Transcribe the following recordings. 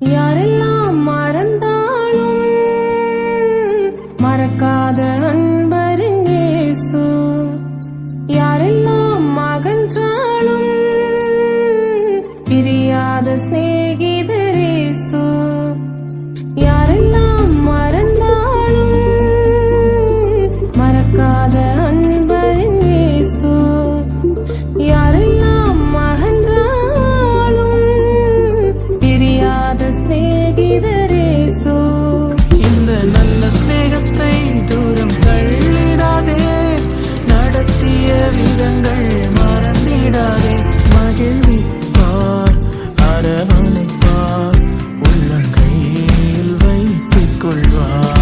யாரெல்லாம் மறந்தாலும் மறக்காத அன்பருங்கேசு யாரெல்லாம் மகன்றாலும் பிரியாத சிநேகி colgar.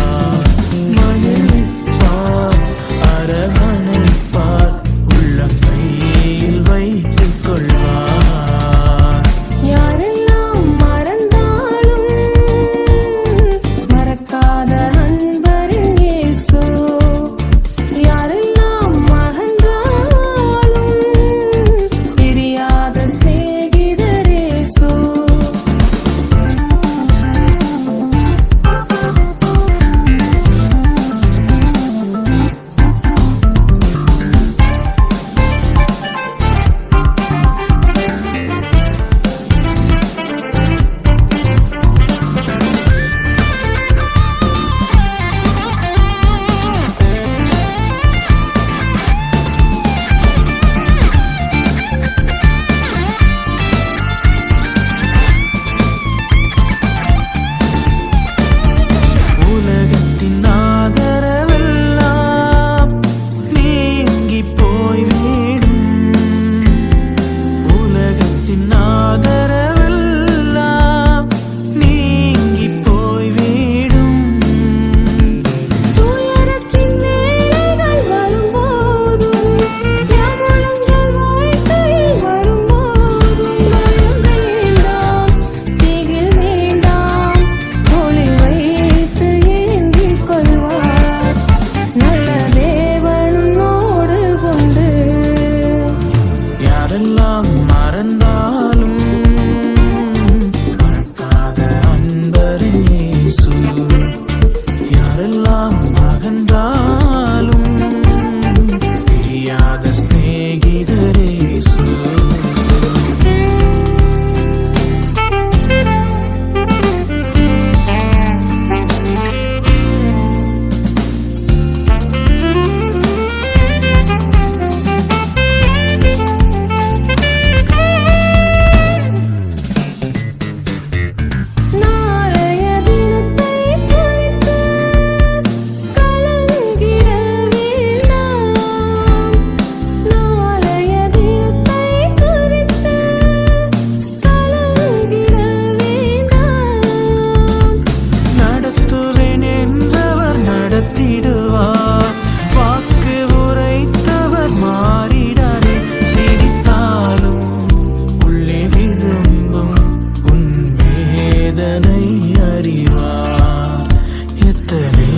se.